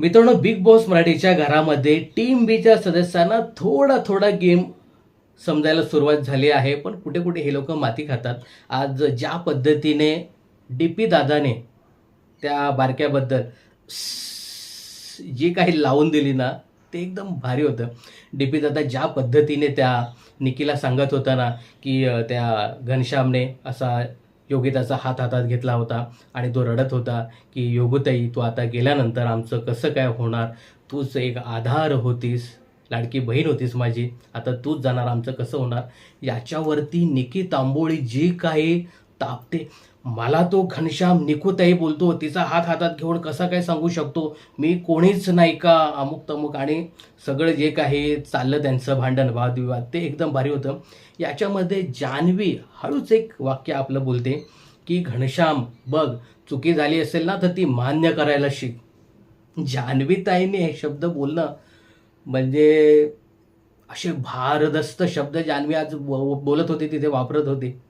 मित्रांनो big boss मराठीच्या घरामध्ये टीम बीच्या सदस्यांना थोडा थोडा गेम समजायला सुरुवात झाली आहे. पण कुठे कुठे हे लोक माती खातात. आज ज्या पद्धतीने डी पी दादाने त्या बारक्याबद्दल जी काही लावून दिली ना ते एकदम भारी होतं. डी पी दादा ज्या पद्धतीने त्या निकीला सांगत होता ना की त्या घनश्यामने असा योगिताचा हात हातात घेतला होता आणि तो रडत होता की योगुताई तू आता गेल्यानंतर आमचं कसं काय होणार? तूच एक आधार होतीस लाडकी बहीण होतीस माझी. आता तूच जाणार आमचं कसं होणार? याच्यावरती निकी तांबोळी जी काही तापते मला तो घनश्याम निकुताई बोलतो तिचा हात हातात घेऊन कसा काय सांगू शकतो? मी कोणीच नाही का? अमुक तमुक. आणि सगळं जे काही चाललं त्यांचं भांडण वादविवाद ते एकदम भारी होतं. याच्यामध्ये जान्हवी हळूच एक वाक्य आपलं बोलते की घनश्याम बघ चुकी झाली असेल ना तर ती मान्य करायला शिक. जान्हवीताईने हे शब्द बोलणं म्हणजे असे भारदस्त शब्द जान्हवी आज बो- बोलत होते तिथे वापरत होते.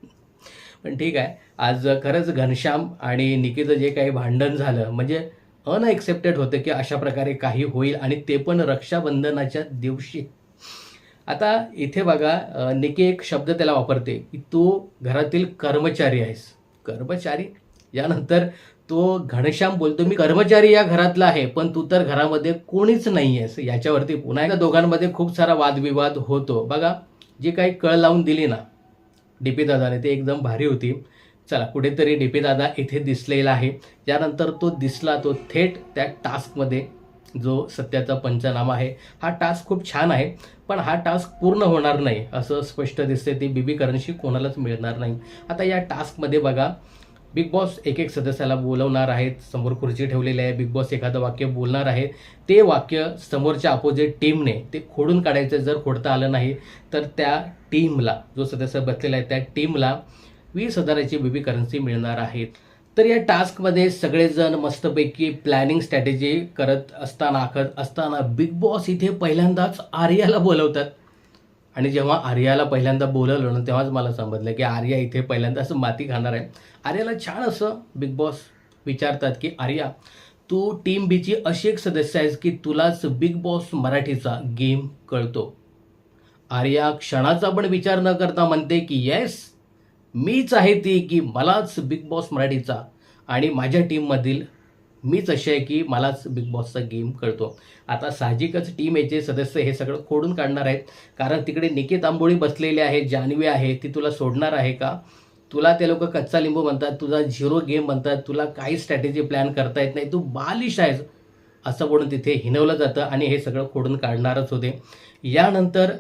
पण ठीक आहे आज खरंच घनश्याम आणि निकेचं जे काही भांडण झालं म्हणजे अनएक्सेप्टेड होतं की अशा प्रकारे काही होईल आणि ते पण रक्षाबंधनाच्या दिवशी. आता इथे बघा अ, निकी एक शब्द त्याला वापरते की तू घरातील कर्मचारी आहेस. कर्मचारी? यानंतर तो घनश्याम बोलतो मी कर्मचारी या घरातला आहे पण तू तर घरामध्ये कोणीच नाही आहेस याच्यावरती पुन्हा एकदा दोघांमध्ये खूप सारा वादविवाद होतो. बघा जी काही कळ लावून दिली ना डी पी दादाने ते एकदम भारी होती. चला कुठेतरी डी पी दादा इथे दिसलेला आहे. त्यानंतर तो दिसला तो थेट त्या टास्कमध्ये जो सत्याचा पंचनामा आहे हा टास्क खूप छान आहे पण हा टास्क पूर्ण होणार नाही असं स्पष्ट दिसते ती बीबी करन्सी कोणालाच मिळणार नाही. आता या टास्कमध्ये बघा बिग बॉस एक एक सदस्याला बोलवणार आहेत समोर खुर्ची ठेवलेली आहे बिग बॉस एखादं वाक्य बोलणार आहे ते वाक्य समोरच्या अपोजिट टीमने ते खोडून काढायचं जर खोडता आलं नाही तर त्या टीमला जो सदस्य बसलेला आहे त्या टीमला वीस हजाराची बीबी करन्सी मिळणार आहेत तर या टास्कमध्ये सगळेजण मस्तपैकी प्लॅनिंग स्ट्रॅटेजी करत असताना आखत असताना बिग बॉस इथे पहिल्यांदाच आर्याला बोलवतात. आणि जेव्हा आर्याला पहिल्यांदा बोलवलं ना तेव्हाच मला समजलं की आर्या इथे पहिल्यांदा असं माती खाणार आहे. आर्याला छान असं बिग बॉस विचारतात की आर्या तू टीम बीची अशी एक सदस्य आहेस की तुलाच बिग बॉस मराठीचा गेम कळतो. आर्या क्षणाचा पण विचार न करता म्हणते की येस मीच आहे ती की मलाच बिग बॉस मराठीचा आणि माझ्या टीममधील मीच अशी आहे की मलाच बिग बॉसचा गेम कळतो. आता साहजिकच टीम याचे सदस्य हे सगळं खोडून काढणार आहेत. कारण तिकडे निकेत आंबोळी बसलेले आहे जान्हवी आहे ती तुला सोडणार आहे का? तुला ते लोक कच्चा लिंबू म्हणतात तुझा झिरो गेम म्हणतात तुला काही स्ट्रॅटेजी प्लॅन करता येत नाही. तू बालिश आहेस असं म्हणून तिथे हिनवलं जातं आणि हे सगळं खोडून काढणारच होते. यानंतर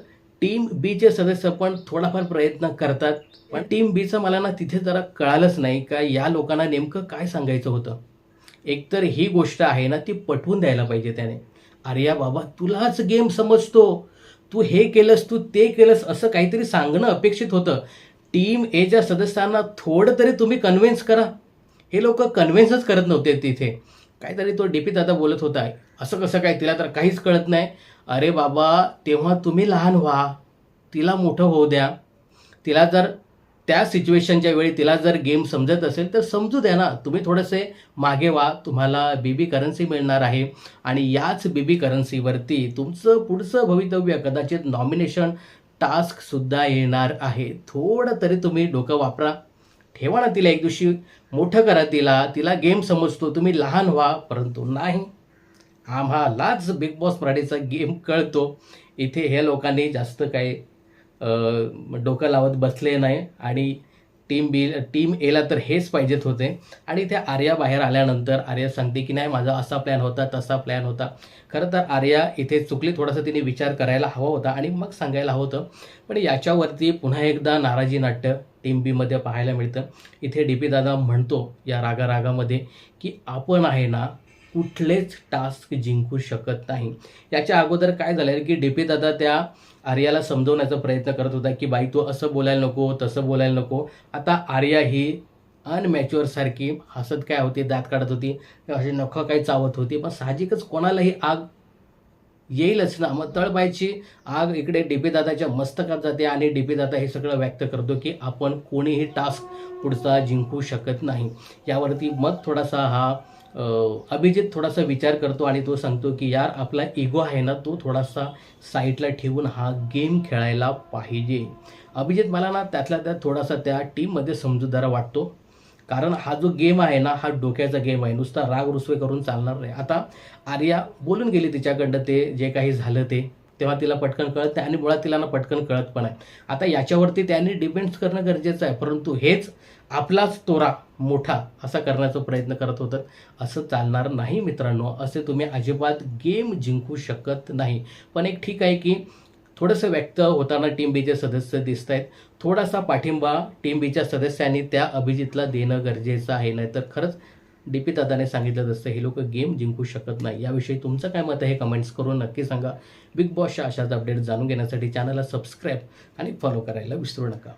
टीम बीचे सदस्य पण थोडाफार प्रयत्न करतात पण टीम बीचं मला ना तिथे जरा कळालंच नाही का या लोकांना नेमकं काय सांगायचं होतं? एकतर ही गोष्ट आहे ना ती पटवून द्यायला पाहिजे त्याने. अरे या बाबा तुलाच गेम समजतो. तू हे केलंस तू ते केलंस असं काहीतरी सांगणं अपेक्षित होतं. टीम एच्या सदस्यांना थोडं तरी तुम्ही कन्व्हिन्स करा. हे लोक कन्व्हिन्सच करत नव्हते तिथे. काहीतरी तो डीपी दादा बोलत होता असं कसं काय तिला तर काहीच कळत नाही. अरे बाबा तेव्हा तुम्ही लहान व्हा तिला मोठं होऊ द्या. तिला जर त्या सिच्युएशनच्या वेळी तिला जर गेम समजत असेल तर समजू द्या ना. तुम्ही थोडेसे मागे व्हा तुम्हाला बीबी करन्सी मिळणार आहे. आणि याच बीबी करन्सीवरती तुमचं पुढचं भवितव्य कदाचित नॉमिनेशन टास्कसुद्धा येणार आहे. थोडं तरी तुम्ही डोकं वापरा. ठेवा ना तिला एक दिवशी. मोठं करा तिला. तिला गेम समजतो. तुम्ही लहान व्हा परंतु नाही. आम्हालाच बिग बॉस मराठीचा गेम कळतो. इथे हे लोकांनी जास्त काही डोकं लावत बसले नाही. आणि टीम बी टीम एला तर हेच पाहिजेत होते. आणि त्या आर्या बाहेर आल्यानंतर आर्या सांगते की नाही माझा असा प्लॅन होता तसा प्लॅन होता. खरं तर आर्या इथे चुकली थोडासा तिने विचार करायला हवा होता आणि मग सांगायला हवं होतं. पण याच्यावरती पुन्हा एकदा नाराजी नाट्य टीम बीमध्ये पाहायला मिळतं. इथे डी पी दादा म्हणतो या रागा रागामध्ये की आपण आहे ना कुठलेच टास्क जिंकू शकत नाही. याच्या अगोदर काय झालं की डी पी दादा त्या आर्याला समजवण्याचा प्रयत्न करत होता की बाई तू असं बोलायला नको तसं बोलायला नको. आता आर्या ही अनमॅच्युअर सारखी हसत काय होती दात काढत होती अशी नखं काही चावत होती. पण साहजिकच कोणालाही आग येईलच ना. मग तळपायची आग इकडे डीपी दादाच्या मस्तकात जाते आणि डीपी दादा हे सगळं व्यक्त करतो की आपण कोणीही टास्क पुढचा जिंकू शकत नाही. यावरती मग थोडासा हा अभिजित थोडासा विचार करतो आणि तो सांगतो की यार आपला इगो आहे ना तो थोडासा साईडला ठेवून हा गेम खेळायला पाहिजे. अभिजित मला ना त्यातल्या त्यात थोडासा त्या टीममध्ये समजूतदार वाटतो. कारण हा जो गेम आहे ना हा डोक्याचा गेम आहे. नुसता राग रुसवे करून चालणार नाही. आता आर्या बोलून गेली तिच्याकडनं ते जे काही झालं ते. तेव्हा तिला पटकन कळत नाही आणि मुळात तिला ना पटकन कळत पण आहे आता याच्यावरती त्यांनी डिपेंड्स करणं गरजेचं आहे. परंतु हेच आपलाच तोरा मोठा असा करण्याचा प्रयत्न करत होतं. असं चालणार नाही मित्रांनो. असे तुम्ही अजिबात गेम जिंकू शकत नाही. पण एक ठीक आहे की थोडंसं व्यक्त होताना टीम बीचे सदस्य दिसत आहेत थोडासा पाठिंबा टीम बीच्या सदस्यांनी त्या अभिजितला देणं गरजेचं आहे. नाहीतर खरंच डी पी दादाने सांगितलं जसं हे लोक गेम जिंकू शकत नाही. याविषयी तुमचं काय मत आहे कमेंट्स करून नक्की सांगा. बिग बॉसच्या अशाच अपडेट जाणून घेण्यासाठी चॅनलला सबस्क्राईब आणि फॉलो करायला विसरू नका.